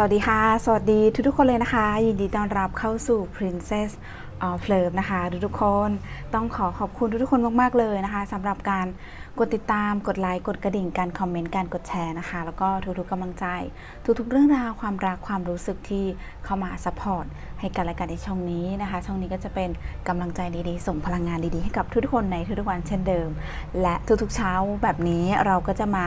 สวัสดีค่ะ สวัสดีทุกทุกๆคนเลยนะคะ ยินดีต้อนรับเข้าสู่ Princess of Love นะคะ ทุกทุกๆคนต้องขอขอบคุณทุกทุกๆคนมากๆเลยนะคะสำหรับการกดติดตาม กดไลค์ กดกระดิ่ง การคอมเมนต์ การกดแชร์นะคะ แล้วก็ทุกๆกำลังใจ ทุกๆ เรื่องราวความรักความรู้สึกที่เข้ามาซัพพอร์ตให้กันและกันในช่องนี้นะคะ ช่องนี้ก็จะเป็นกำลังใจดีๆ ส่งพลังงานดีๆ ให้กับทุกๆคนในทุกๆวันเช่นเดิม และทุกๆเช้าแบบนี้เราก็จะมา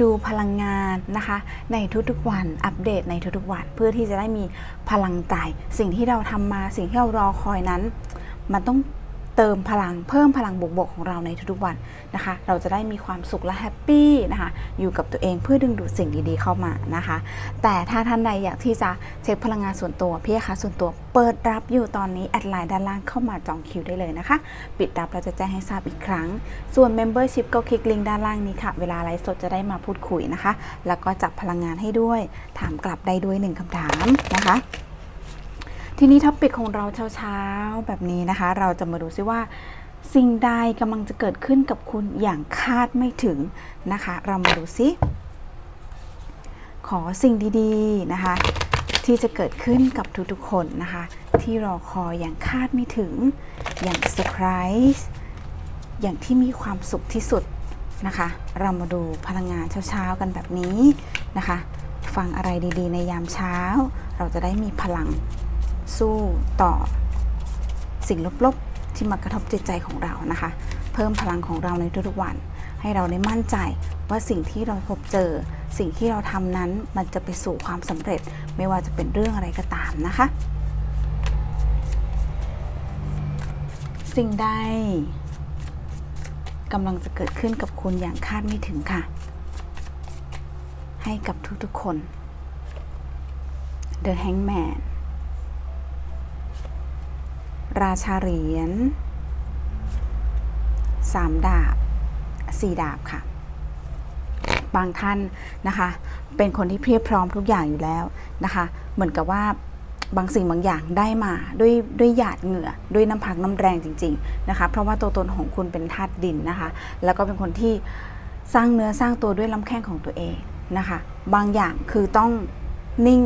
ดูพลังงานนะคะ ในทุกๆวันอัปเดตในทุกๆวัน เพื่อที่จะได้มีพลังใจ สิ่งที่เราทำมาสิ่งที่เรารอคอยนั้น มันต้อง เติมพลังเพิ่มพลังบวกๆของเราในทุกๆวันนะคะ เราจะได้มีความสุขและแฮปปี้นะคะอยู่กับตัวเองเพื่อดึงดูดสิ่งดีๆเข้ามานะคะ แต่ถ้าท่านใดอยากที่จะเช็คพลังงานส่วนตัวพี่คะส่วนตัวเปิดรับอยู่ตอนนี้แอดไลน์ด้านล่างเข้ามาจองคิวได้เลยนะคะ ปิดรับเราจะแจ้งให้ทราบอีกครั้ง ส่วน Membership ก็คลิกลิงก์ด้านล่างนี้ค่ะ เวลาไลฟ์สดจะได้มาพูดคุยนะคะ แล้วก็จับพลังงานให้ด้วย ถามกลับได้ด้วยหนึ่งคำถามนะคะ ทีนี้ท็อปิกของเราเช้าๆ แบบนี้นะคะ เราจะมาดูซิว่า สิ่งใดกำลังจะเกิดขึ้นกับคุณอย่างคาดไม่ถึงนะคะ เรามาดูซิขอสิ่งดีๆนะคะ ที่จะเกิดขึ้นกับทุกๆคนนะคะ ที่รอคอยอย่างคาดไม่ถึงอย่างเซอร์ไพรส์อย่างที่มีความสุขที่สุดนะคะ เรามาดูพลังงานเช้าๆกันแบบนี้นะคะ ฟังอะไรดีๆในยามเช้า เราจะได้มีพลัง สู้ต่อสิ่งลบๆ ที่มากระทบจิตใจของเรานะคะ เพิ่มพลังของเราในทุกๆวัน ให้เราได้มั่นใจว่าสิ่งที่เราพบเจอ สิ่งที่เราทำนั้นมันจะไปสู่ความสำเร็จ ไม่ว่าจะเป็นเรื่องอะไรก็ตามนะคะ สิ่งใดกำลังจะเกิดขึ้นกับคุณอย่างคาดไม่ถึงค่ะ ให้กับทุกๆคน The Hangman ราชาเหรียญสามดาบสี่ดาบค่ะ บางท่านนะคะ เป็นคนที่เพียบพร้อมทุกอย่างอยู่แล้วนะคะ เหมือนกับว่าบางสิ่งบางอย่างได้มาด้วยด้วยหยาดเหงื่อด้วยน้ำพักน้ำแรงจริง ๆนะคะ เพราะว่าตัวตนของคุณเป็นธาตุดินนะคะ แล้วก็เป็นคนที่สร้างเนื้อสร้างตัวด้วยลำแข้งของตัวเองนะคะ บางอย่างคือต้องนิ่ง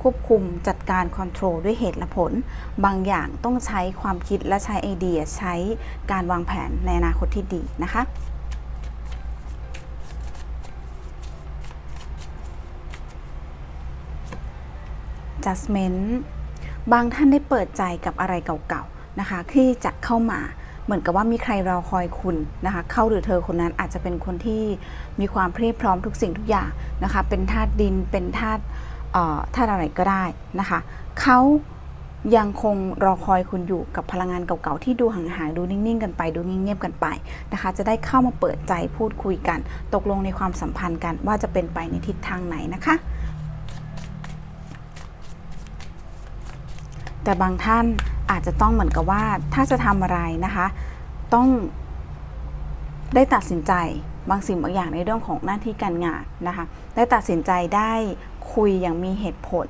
ควบคุมจัดการคอนโทรลด้วยเหตุและผล บางอย่างต้องใช้ความคิดและใช้ไอเดียใช้การวางแผนในอนาคตที่ดีนะคะ judgment บางท่านได้เปิดใจกับอะไรเก่าๆนะคะที่จะเข้ามาเหมือนกับว่ามีใครรอคอยคุณนะคะเขาหรือเธอคนนั้นอาจจะเป็นคนที่มีความเพรียบพร้อมทุกสิ่งทุกอย่างนะคะเป็นธาตุดินเป็นธาตุ เอ่าอะไรก็ได้นะคะเขายังคงรอคอยคุณอยู่กับพลังงานเก่าๆที่ดูห่างๆดูนิ่งๆกันไป ดูเงียบๆกันไปนะคะ จะได้เข้ามาเปิดใจพูดคุยกัน ตกลงในความสัมพันธ์กันว่าจะเป็นไปในทิศทางไหนนะคะ แต่บางท่านอาจจะต้องเหมือนกับว่าถ้าจะทำอะไรนะคะ ต้องได้ตัดสินใจบางสิ่งบางอย่างในเรื่องของหน้าที่การงานนะคะ ได้ตัดสินใจได้ คุยอย่างมีเหตุผล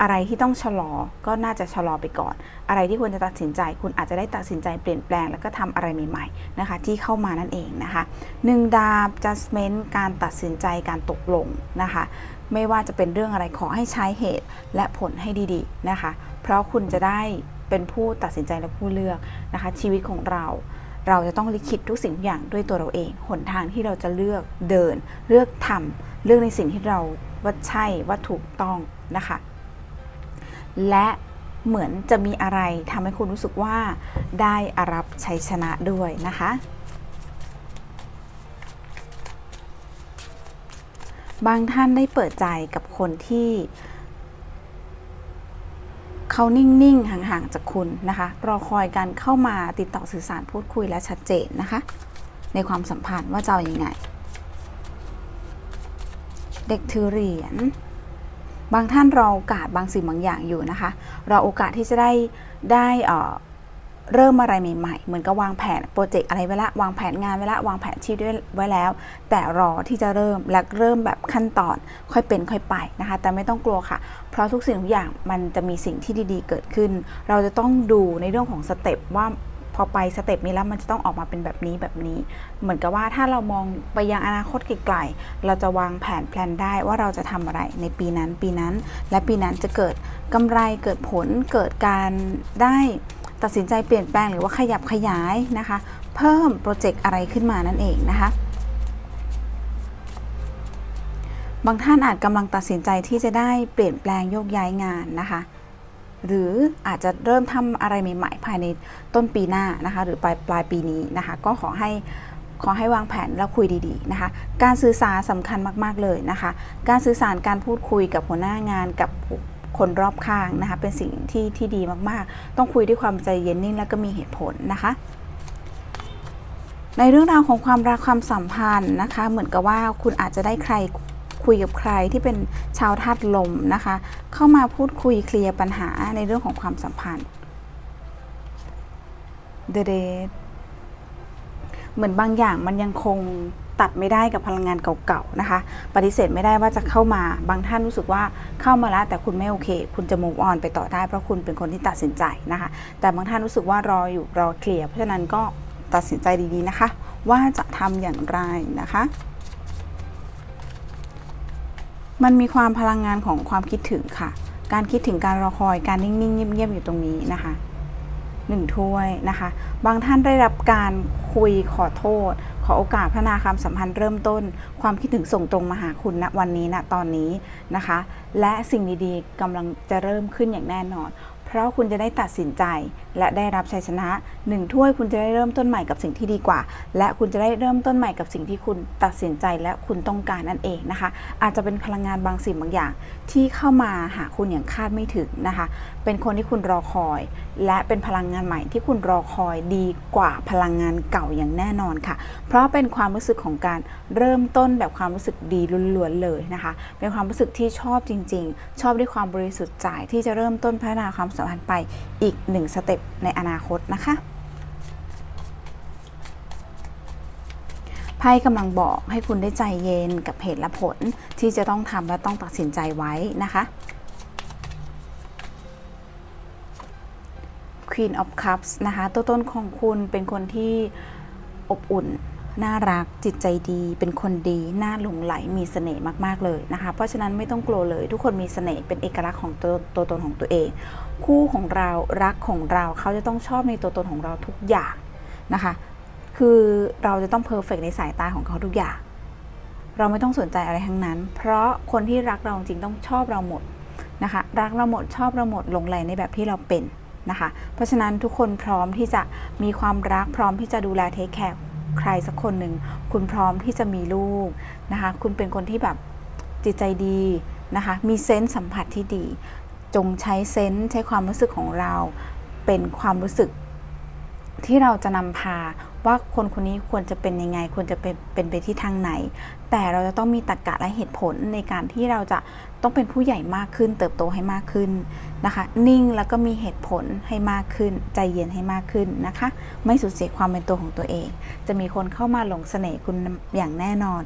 อะไรที่ต้องชะลอก็น่าจะชะลอไปก่อน อะไรที่ควรจะตัดสินใจ คุณอาจจะได้ตัดสินใจเปลี่ยนแปลง แล้วก็ทำอะไรใหม่ๆนะคะ ที่เข้ามานั่นเองนะคะหนึ่งดาบ judgment การตัดสินใจการตกลงนะคะ ไม่ว่าจะเป็นเรื่องอะไรขอให้ใช้เหตุและผลให้ดีๆนะคะ เพราะคุณจะได้เป็นผู้ตัดสินใจและผู้เลือกนะคะ ชีวิตของเราเราจะต้องลิขิตทุกสิ่งทุกอย่างด้วยตัวเราเอง หนทางที่เราจะเลือกเดิน เลือกทำเลือกในสิ่งที่เรา ว่าใช่ว่าถูกต้องนะคะ และเหมือนจะมีอะไรทำให้คุณรู้สึกว่าได้อารับชัยชนะด้วยนะคะ บางท่านได้เปิดใจกับคนที่เขานิ่ง ๆ ห่าง ๆ จากคุณนะคะ รอคอยการเข้ามาติดต่อสื่อสารพูดคุยและชัดเจนนะคะ ในความสัมพันธ์ว่าจะเอาอยัางไง เด็กถือเหรียญบางท่านรอโอกาสบางสิ่งบางอย่างอยู่นะคะรอโอกาสที่จะได้ได้เออเริ่มอะไรใหม่ๆ เหมือนกับวางแผนโปรเจกต์อะไรไว้ละวางแผนงานไว้ละวางแผนชีวิตไว้แล้ว แต่รอที่จะเริ่มและเริ่มแบบขั้นตอนค่อยเป็นค่อยไปนะคะ แต่ไม่ต้องกลัวค่ะ เพราะทุกสิ่งทุกอย่างมันจะมีสิ่งที่ดีๆ เกิดขึ้น เราจะต้องดูในเรื่องของสเต็ปว่า พอไปสเต็ปนี้แล้วมันจะต้องออกมาเป็นแบบนี้แบบนี้ เหมือนกับว่าถ้าเรามองไปยังอนาคตไกลๆเราจะวางแผนแพลนได้ว่าเราจะทำอะไรในปีนั้นปีนั้น และปีนั้นจะเกิดกำไรเกิดผลเกิดการได้ตัดสินใจเปลี่ยนแปลงหรือว่าขยับขยายนะคะ เพิ่มโปรเจกต์อะไรขึ้นมานั่นเองนะคะบางท่านอาจกำลังตัดสินใจที่จะได้เปลี่ยนแปลงโยกย้ายงานนะคะ หรืออาจจะเริ่มทำอะไรใหม่ๆ ภายในต้นปีหน้านะคะ หรือปลายปลายปีนี้นะคะ ก็ขอให้ขอให้วางแผนแล้วคุยดีๆนะคะ การสื่อสารสำคัญมากๆเลยนะคะ การสื่อสารการพูดคุยกับหัวหน้างานกับคนรอบข้างนะคะ เป็นสิ่งที่ที่ดีมากๆ ต้องคุยด้วยความใจเย็นนิ่งแล้วก็มีเหตุผลนะคะ ในเรื่องราวของความรักความสัมพันธ์นะคะ เหมือนกับว่าคุณอาจจะได้ใคร คุยกับใครที่เป็นชาวธาตุลมนะคะ เข้ามาพูดคุยเคลียร์ปัญหาในเรื่องของความสัมพันธ์ The Date เหมือนบางอย่างมันยังคงตัดไม่ได้กับพลังงานเก่าๆนะคะ ปฏิเสธไม่ได้ว่าจะเข้ามาบางท่านรู้สึกว่าเข้ามาแล้วแต่คุณไม่โอเค คุณจะ move on ไปต่อได้เพราะคุณเป็นคนที่ตัดสินใจนะคะ แต่บางท่านรู้สึกว่ารออยู่รอเคลียร์เพราะฉะนั้นก็ตัดสินใจดีๆนะคะ ว่าจะทำอย่างไรนะคะ มันมีความพลังงานของความคิดถึงค่ะ การคิดถึงการรอคอยการนิ่งๆ เงียบๆอยู่ตรงนี้นะคะหนึ่งถ้วยนะคะ บางท่านได้รับการคุยขอโทษ ขอโอกาสพัฒนาความสัมพันธ์เริ่มต้น ความคิดถึงส่งตรงมาหาคุณณวันนี้ณตอนนี้นะคะ และสิ่งดีๆกำลังจะเริ่มขึ้นอย่างแน่นอน ราะคุณจะได้ตัดสินใจ และได้รับชัยชนะหนึ่งถ้วยคุณจะได้เริ่มต้นใหม่กับสิ่งที่ดีกว่า และคุณจะได้เริ่มต้นใหม่กับสิ่งที่คุณตัดสินใจและคุณต้องการนั่นเองนะคะ อาจจะเป็นพลังงานบางสิ่งบางอย่าง ที่เข้ามาหาคุณอย่างคาดไม่ถึงนะคะ เป็นคนที่คุณรอคอย และเป็นพลังงานใหม่ที่คุณรอคอยดีกว่าพลังงานเก่าอย่างแน่นอนค่ะ เพราะเป็นความรู้สึกของการเริ่มต้นแบบความรู้สึกดีล้วนๆเลยนะคะ เป็นความรู้สึกที่ชอบจริง ๆ ชอบด้วยความบริสุทธิ์ใจที่จะเริ่มต้นพัฒนาความสัมพันธ์ไปอีกหนึ่งสเต็ปในอนาคตนะคะไพ่กำลังบอกให้คุณได้ใจเย็นกับเหตุและผลที่จะต้องทำและต้องตัดสินใจไว้นะคะ Queen of Cups นะคะ ตัวต้นของคุณเป็นคนที่อบอุ่น น่ารักจิตใจดี เป็นคนดีน่าหลงไหลมีเสน่ห์มาก ๆ เลยนะคะ เพราะฉะนั้นไม่ต้องกลัวเลย ทุกคนมีเสน่ห์เป็นเอกลักษณ์ของตัวตนของตัวเอง คู่ของเรารักของเราเขาจะต้องชอบในตัวตนของเราทุกอย่างนะคะ คือเราจะต้องเพอร์เฟกในสายตาของเขาทุกอย่าง เราไม่ต้องสนใจอะไรทั้งนั้น เพราะคนที่รักเราจริงต้องชอบเราหมดนะคะ รักเราหมดชอบเราหมดลงไหลในแบบที่เราเป็นนะคะ เพราะฉะนั้นทุกคนพร้อมที่จะมีความรักพร้อมที่จะดูแลเทคแคร์ใครสักคนหนึ่งคุณพร้อมที่จะมีลูกนะคะ คุณเป็นคนที่แบบจิตใจดีนะคะ มีเซนส์สัมผัสที่ดี จงใช้เซนส์ใช้ความรู้สึกของเรา เป็นความรู้สึกที่เราจะนำพาว่าคนคนนี้ควรจะเป็นยังไง ควรจะเป็นเป็นไปที่ทางไหน แต่เราจะต้องมีตรรกะและเหตุผลในการที่เราจะต้องเป็นผู้ใหญ่มากขึ้น เติบโตให้มากขึ้นนะคะ นิ่งแล้วก็มีเหตุผลให้มากขึ้น ใจเย็นให้มากขึ้นนะคะ ไม่สูญเสียความเป็นตัวของตัวเอง จะมีคนเข้ามาหลงเสน่ห์คุณอย่างแน่นอน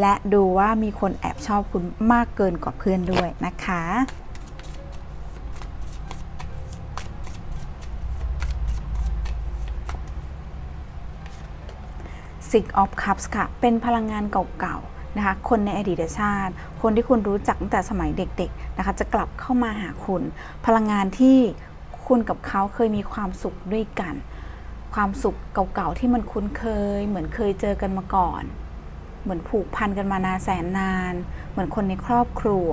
และดูว่ามีคนแอบชอบคุณมากเกินกว่าเพื่อนด้วยนะคะ Six of Cups ค่ะ เป็นพลังงานเก่าๆนะคะ คนในอดีตชาติ คนที่คุณรู้จักตั้งแต่สมัยเด็กๆนะคะ จะกลับเข้ามาหาคุณ พลังงานที่คุณกับเขาเคยมีความสุขด้วยกัน ความสุขเก่าๆที่มันคุ้นเคย เหมือนเคยเจอกันมาก่อน เหมือนผูกพันกันมานานแสนนาน เหมือนคนในครอบครัว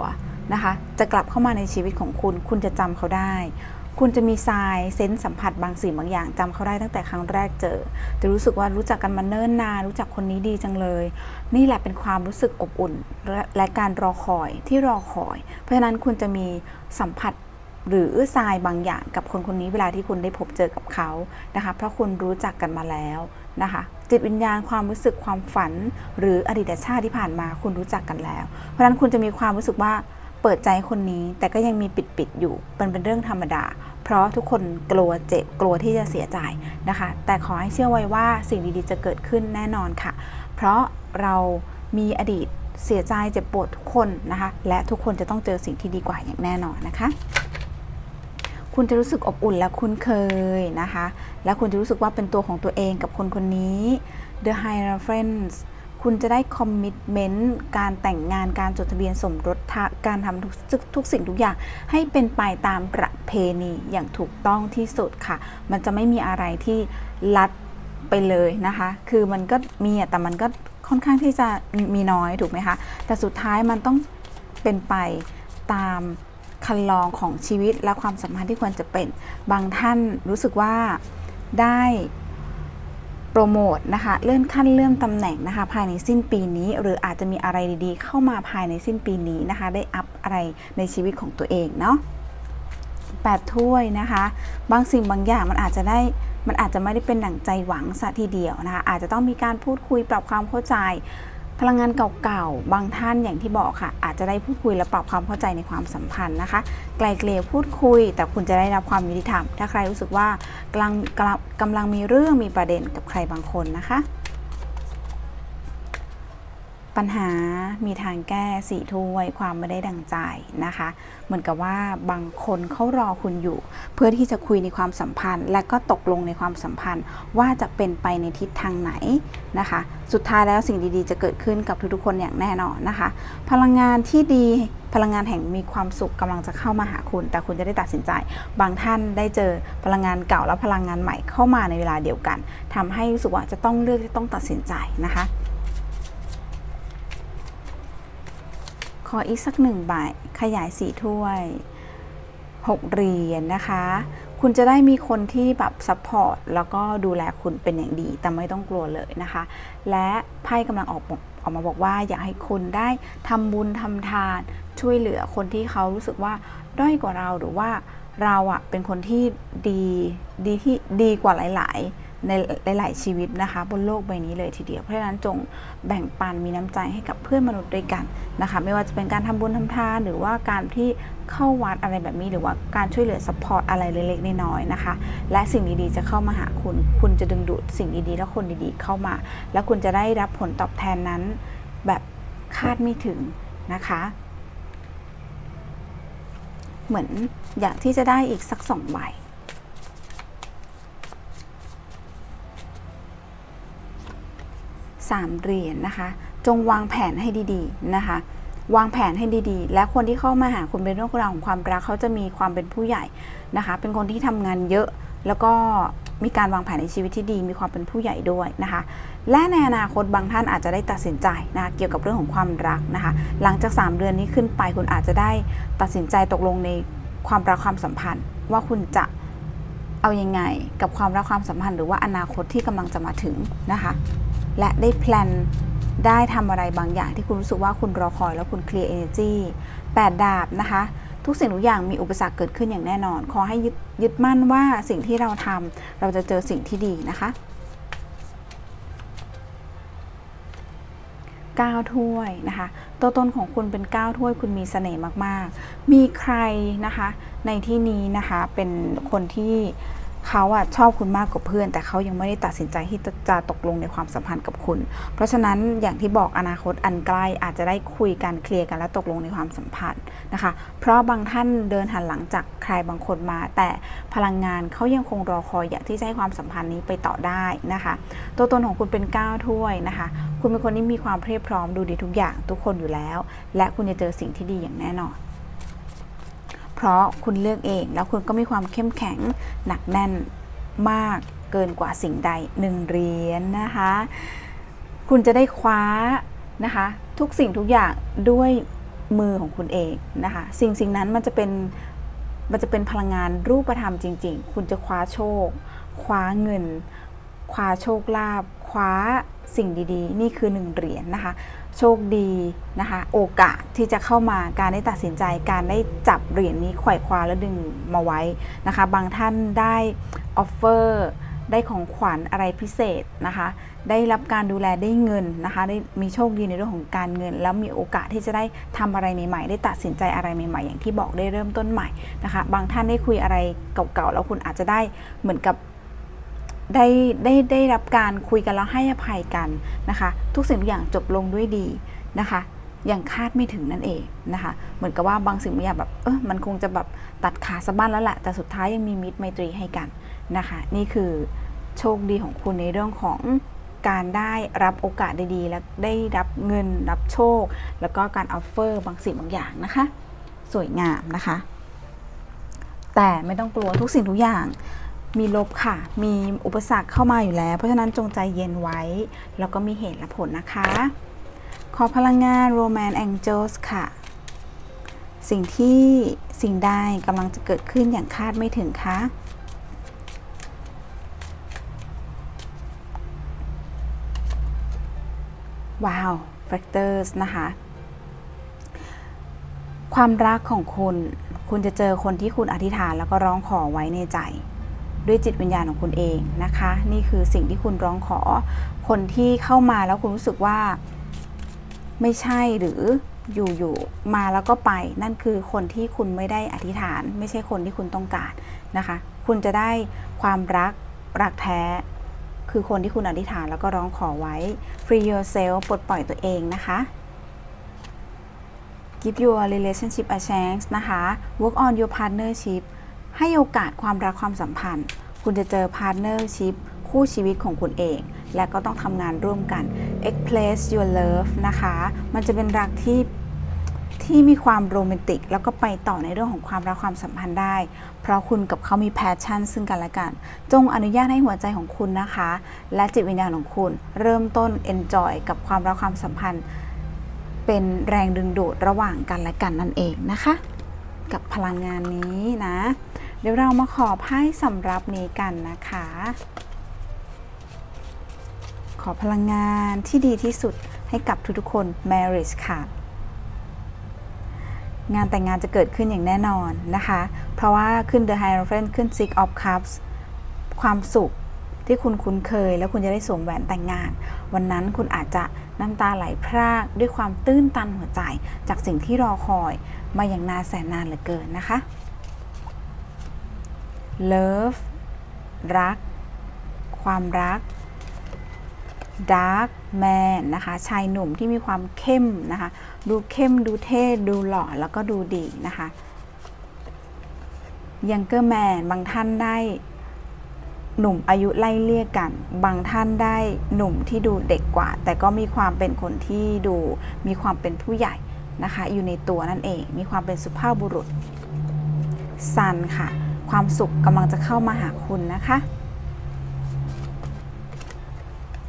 นะคะ จะกลับเข้ามาในชีวิตของคุณ คุณจะจำเขาได้ คุณจะมีทรายเซนส์สัมผัสบางสิ่งบางอย่างจำเขาได้ตั้งแต่ครั้งแรกเจอ จะรู้สึกว่ารู้จักกันมาเนิ่นนานรู้จักคนนี้ดีจังเลย นี่แหละเป็นความรู้สึกอบอุ่นและและการรอคอยที่รอคอย เพราะฉะนั้นคุณจะมีสัมผัสหรือทรายบางอย่างกับคนคนนี้เวลาที่คุณได้พบเจอกับเขานะคะเพราะคุณรู้จักกันมาแล้วนะคะจิตวิญญาณความรู้สึกความฝัน หรืออดีตชาติที่ผ่านมาคุณรู้จักกันแล้ว เพราะฉะนั้นคุณจะมีความรู้สึกว่าเปิดใจคนนี้แต่ก็ยังมีปิดๆอยู่เป็นเป็นเรื่องธรรมดา เพราะทุกคนกลัวเจ็บกลัวที่จะเสียใจนะคะ แต่ขอให้เชื่อไว้ว่าสิ่งดีๆจะเกิดขึ้นแน่นอนค่ะ เพราะเรามีอดีตเสียใจเจ็บปวดทุกคนนะคะ และทุกคนจะต้องเจอสิ่งที่ดีกว่าอย่างแน่นอนนะคะ คุณจะรู้สึกอบอุ่นและคุ้นเคยนะคะ และคุณจะรู้สึกว่าเป็นตัวของตัวเองกับคนคนนี้ The Hierophant คุณจะได้คอมมิ t เมนต์การแต่งงานการจดทะเบียนสมรสการทำทุกทุกสิ่งทุกอย่างให้เป็นไปตามประเพณีอย่างถูกต้องที่สุดค่ะ มันจะไม่มีอะไรที่ลัดไปเลยนะคะ คือมันก็มีแต่มันก็ค่อนข้างที่จะมีน้อยถูกไหมคะ แต่สุดท้ายมันต้องเป็นไปตามคันลองของชีวิตและความสัมพันธ์ที่ควรจะเป็น บางท่านรู้สึกว่าได้ โปรโมทนะคะ เลื่อนขั้นเลื่อนตำแหน่งนะคะ ภายในสิ้นปีนี้ หรืออาจจะมีอะไรดีๆ เข้ามาภายในสิ้นปีนี้นะคะ ได้อัพอะไรในชีวิตของตัวเองเนาะแปดถ้วยนะคะ บางสิ่งบางอย่างมันอาจจะได้มันอาจจะไม่ได้เป็นหนังใจหวังซะทีเดียวนะคะ อาจจะต้องมีการพูดคุยปรับความเข้าใจ พลังงานเก่าๆ บางท่านอย่างที่บอกค่ะ อาจจะได้พูดคุยและปรับความเข้าใจในความสัมพันธ์นะคะ ไกลเกลี่ยพูดคุย แต่คุณจะได้รับความยุติธรรม ถ้าใครรู้สึกว่ากำลังกำลังกำลังมีเรื่องมีประเด็นกับใครบางคนนะคะ ปัญหามีทางแก้สี่ถ้วยความไม่ได้ดังใจนะคะ เหมือนกับว่าบางคนเขารอคุณอยู่ เพื่อที่จะคุยในความสัมพันธ์ และก็ตกลงในความสัมพันธ์ ว่าจะเป็นไปในทิศทางไหนนะคะ สุดท้ายแล้วสิ่งดีๆ จะเกิดขึ้นกับทุกๆคนอย่างแน่นอนนะคะ พลังงานที่ดีพลังงานแห่งมีความสุขกำลังจะเข้ามาหาคุณ แต่คุณจะได้ตัดสินใจ บางท่านได้เจอพลังงานเก่าและพลังงานใหม่เข้ามาในเวลาเดียวกันทำให้รู้สึกว่าจะต้องเลือกจะต้องตัดสินใจนะคะ ขออีกสักหนึ่งใบขยายสีถ้วย 6 เหรียญนะคะ คุณจะได้มีคนที่แบบซัพพอร์ตแล้วก็ดูแลคุณเป็นอย่างดี แต่ไม่ต้องกลัวเลยนะคะ และไพ่กำลังออกออกมาบอกว่าอยากให้คุณได้ทำบุญทำทานช่วยเหลือคนที่เขารู้สึกว่าด้อยกว่าเราหรือว่าเราอะเป็นคนที่ดีดีที่ดีกว่าหลาย ๆ ในหลาย ๆ ชีวิตนะคะ บนโลกใบนี้เลยทีเดียว เพราะฉะนั้นจงแบ่งปันมีน้ำใจให้กับเพื่อนมนุษย์ด้วยกันนะคะ ไม่ว่าจะเป็นการทำบุญทำทานหรือว่าการที่เข้าวัดอะไรแบบนี้ หรือว่าการช่วยเหลือสปอร์ตอะไรเล็ก ๆ น้อย ๆ นะคะ และสิ่งดี ๆ จะเข้ามาหาคุณ คุณจะดึงดูดสิ่งดี ๆ และคนดี ๆ เข้ามา แล้วคุณจะได้รับผลตอบแทนนั้นแบบคาดไม่ถึงนะคะ เหมือนอยากที่จะได้อีกสักสองใบ สามเหรียญนะคะ จงวางแผนให้ดีๆนะคะ วางแผนให้ดีๆ และคนที่เข้ามาหาคุณเป็นเรื่องราวของความรักเขาจะมีความเป็นผู้ใหญ่นะคะ เป็นคนที่ทำงานเยอะแล้วก็มีการวางแผนในชีวิตที่ดี มีความเป็นผู้ใหญ่ด้วยนะคะ และในอนาคตบางท่านอาจจะได้ตัดสินใจนะคะเกี่ยวกับเรื่องของความรักนะคะ หลังจาก 3 เดือนนี้ขึ้นไปคุณอาจจะได้ตัดสินใจตกลงในความรักความสัมพันธ์ ว่าคุณจะเอายังไงกับความรักความสัมพันธ์ หรือว่าอนาคตที่กำลังจะมาถึงนะคะ และได้แพลนได้ทำอะไรบางอย่างที่คุณรู้สึกว่าคุณรอคอยแล้วคุณเคลียร์ energy 8ดดาบนะคะ ทุกสิ่งทุกอย่างมีอุปสรรคเกิดขึ้นอย่างแน่นอน ขอให้ยึดยึดมั่นว่าสิ่งที่เราทำเราจะเจอสิ่งที่ดีนะคะ9ถ้วยนะคะ ตัวตนของคุณเป็น 9 ถ้วยคุณมีเสน่ห์มาก ๆ มีใครนะคะในที่นี้นะคะเป็นคนที่ เขาอะชอบคุณมากกว่าเพื่อน แต่เขายังไม่ได้ตัดสินใจที่จะตกลงในความสัมพันธ์กับคุณ เพราะฉะนั้นอย่างที่บอกอนาคตอันใกล้อาจจะได้คุยกันเคลียร์กันและตกลงในความสัมพันธ์นะคะ เพราะบางท่านเดินหันหลังจากใครบางคนมา แต่พลังงานเขายังคงรอคอยอยากที่จะให้ความสัมพันธ์นี้ไปต่อได้นะคะ ตัวตนของคุณเป็น9ถ้วยนะคะ คุณเป็นคนที่มีความเพรียบพร้อมดูดีทุกอย่างทุกคนอยู่แล้ว และคุณจะเจอสิ่งที่ดีอย่างแน่นอน เพราะคุณเลือกเองแล้วคุณก็มีความเข้มแข็งหนักแน่นมากเกินกว่าสิ่งใดหนึ่งเหรียญนนะคะ คุณจะได้คว้านะคะ ทุกสิ่งทุกอย่างด้วยมือของคุณเองนะคะ สิ่งสิ่งนั้นมันจะเป็นมันจะเป็นพลังงานรูปธรรมจริง ๆ คุณจะคว้าโชค คว้าเงิน คว้าโชคลาภ คว้าสิ่งดีๆ นี่คือหนึ่งเหรียญนะคะ โชคดีนะคะ โอกาสที่จะเข้ามาการได้ตัดสินใจ การได้จับเหรียญนี้ไขว่คว้าแล้วดึงมาไว้นะคะ บางท่านได้ออฟเฟอร์ได้ของขวัญอะไรพิเศษนะคะ ได้รับการดูแลได้เงินนะคะ ได้มีโชคดีในเรื่องของการเงิน แล้วมีโอกาสที่จะได้ทำอะไรใหม่ๆ ได้ตัดสินใจอะไรใหม่ๆ อย่างที่บอกได้เริ่มต้นใหม่นะคะ บางท่านได้คุยอะไรเก่าๆ แล้วคุณอาจจะได้เหมือนกับ ได้ได้ได้รับการคุยกันแล้วให้อภัยกันนะคะ ทุกสิ่งทุกอย่างจบลงด้วยดีนะคะอย่างคาดไม่ถึงนั่นเองนะคะ เหมือนกับว่าบางสิ่งบางอย่างแบบเออมันคงจะแบบตัดขาสะบั้นแล้วแหละแต่สุดท้ายยังมีมิตรไมตรีให้กันนะคะ นี่คือโชคดีของคุณในเรื่องของการได้รับโอกาสดีๆและได้รับเงินรับโชค แล้วก็การออฟเฟอร์บางสิ่งบางอย่างนะคะ สวยงามนะคะ แต่ไม่ต้องกลัวทุกสิ่งทุกอย่าง มีลบค่ะ มีอุปสรรคเข้ามาอยู่แล้ว เพราะฉะนั้นจงใจเย็นไว้ แล้วก็มีเหตุและผลนะคะ ขอพลังงาน Roman Angels ค่ะ สิ่งที่สิ่งใดกำลังจะเกิดขึ้นอย่างคาดไม่ถึงคะ ว้าว Factors นะคะ ความรักของคุณ คุณจะเจอคนที่คุณอธิษฐานแล้วก็ร้องขอไว้ในใจ ด้วยจิตวิญญาณของคุณเองนะคะ นี่คือสิ่งที่คุณร้องขอ คนที่เข้ามาแล้วคุณรู้สึกว่า ไม่ใช่หรืออยู่ๆมาแล้วก็ไป นั่นคือคนที่คุณไม่ได้อธิษฐาน ไม่ใช่คนที่คุณต้องการนะคะ คุณจะได้ความรักรักแท้ คือคนที่คุณอธิษฐานแล้วก็ร้องขอไว้ free yourself ปลดปล่อยตัวเองนะคะ give your relationship a chance นะคะ work on your partnership ให้โอกาสความรักความสัมพันธ์ คุณจะเจอ partnership คู่ชีวิตของคุณเอง และก็ต้องทำงานร่วมกัน express your love นะคะ มันจะเป็นรักที่ที่มีความโรแมนติก แล้วก็ไปต่อในเรื่องของความรักความสัมพันธ์ได้ เพราะคุณกับเขามีแพชชั่นซึ่งกันและกัน จงอนุญาตให้หัวใจของคุณนะคะ และจิตวิญญาณของคุณ เริ่มต้น enjoy กับความรักความสัมพันธ์ เป็นแรงดึงดูดระหว่างกันและกันนั่นเองนะคะ กับพลังงานนี้นะ เดี๋ยวเรามาขอไพ่สำรับนี้กันนะคะ ขอพลังงานที่ดีที่สุดให้กับทุกๆคน marriage ค่ะงานแต่งงานจะเกิดขึ้นอย่างแน่นอนนะคะ เพราะว่าขึ้น The Hierophant ขึ้น Six of Cups ความสุข ที่คุณคุ้นเคย แล้วคุณจะได้สวมแหวนแต่งงาน วันนั้นคุณอาจจะน้ำตาไหลพรากด้วยความตื้นตันหัวใจ จากสิ่งที่รอคอยมาอย่างนานแสนนานเหลือเกินนะคะ Love รัก ความรัก Dark Man นะคะ ชายหนุ่มที่มีความเข้มนะคะ ดูเข้มดูเท่ ดูหล่อ แล้วก็ดูดีนะคะ Younger Man บางท่านได้ หนุ่มอายุไล่เลี่ยกัน บางท่านได้หนุ่มที่ดูเด็กกว่า แต่ก็มีความเป็นคนที่ดูมีความเป็นผู้ใหญ่นะคะ อยู่ในตัวนั่นเอง มีความเป็นสุภาพบุรุษ Sun ค่ะ ความสุขกำลังจะเข้ามาหาคุณนะคะ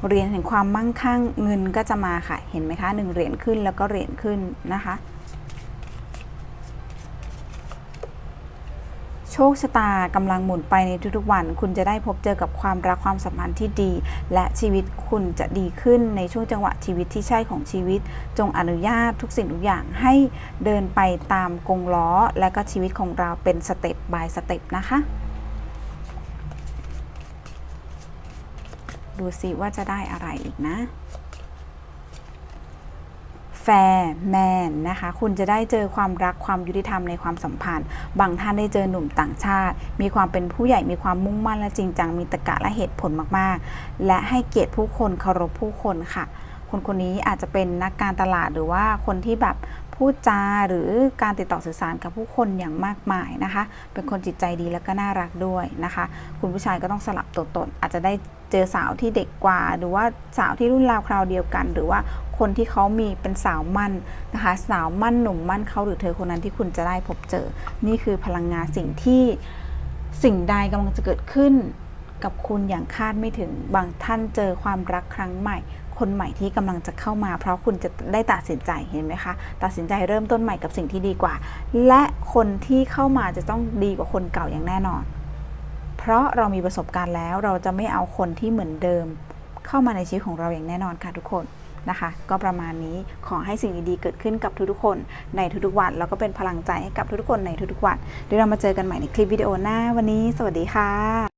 เหรียญแห่งความมั่งคั่งเงินก็จะมาค่ะ เห็นไหมคะหนึ่งเหรียญขึ้นแล้วก็เหรียญขึ้นนะคะ โช คชะตากำลังหมุนไปในทุกๆวัน คุณจะได้พบเจอกับความรักความสัมพันธ์ที่ดี และชีวิตคุณจะดีขึ้นในช่วงจังหวะชีวิตที่ใช่ของชีวิต จงอนุญาตทุกสิ่งทุกอย่างให้เดินไปตามกงล้อ และก็ชีวิตของเราเป็นสเต็ป by สเต็ปนะคะ ดูสิว่าจะได้อะไรอีกนะ แฟร์แมนนะคะ คุณจะได้เจอความรักความยุติธรรมในความสัมพันธ์ บางท่านได้เจอหนุ่มต่างชาติ มีความเป็นผู้ใหญ่มีความมุ่งมั่นและจริงจัง มีตรรกะและเหตุผลมาก ๆ และให้เกียรติผู้คนเคารพผู้คนค่ะ คนคนนี้อาจจะเป็นนักการตลาดหรือว่าคนที่แบบพูดจาหรือการติดต่อสื่อสารกับผู้คนอย่างมากมายนะคะ เป็นคนจิตใจดีและก็น่ารักด้วยนะคะ คุณผู้ชายก็ต้องสลับตัวตนอาจจะได้เจอสาวที่เด็กกว่า หรือว่าสาวที่รุ่นราวคราวเดียวกัน หรือว่า คนที่เขามีเป็นสาวมั่นนะคะ สาวมั่นหนุ่มมั่นเขาหรือเธอคนนั้นที่คุณจะได้พบเจอ นี่คือพลังงานสิ่งที่สิ่งใดกำลังจะเกิดขึ้นกับคุณอย่างคาดไม่ถึงบางท่านเจอความรักครั้งใหม่ คนใหม่ที่กำลังจะเข้ามา เพราะคุณจะได้ตัดสินใจเห็นไหมคะตัดสินใจเริ่มต้นใหม่กับสิ่งที่ดีกว่า และคนที่เข้ามาจะต้องดีกว่าคนเก่าอย่างแน่นอน เพราะเรามีประสบการณ์แล้วเราจะไม่เอาคนที่เหมือนเดิม เข้ามาในชีวิตของเราอย่างแน่นอนค่ะทุกคน นะคะ ก็ประมาณนี้ขอให้สิ่งดีๆเกิดขึ้นกับทุกๆคนในทุกๆวัน แล้วก็เป็นพลังใจให้กับทุกๆคนในทุกๆวันเดี๋ยวเรามาเจอกันใหม่ในคลิปวิดีโอหน้าวันนี้ สวัสดีค่ะ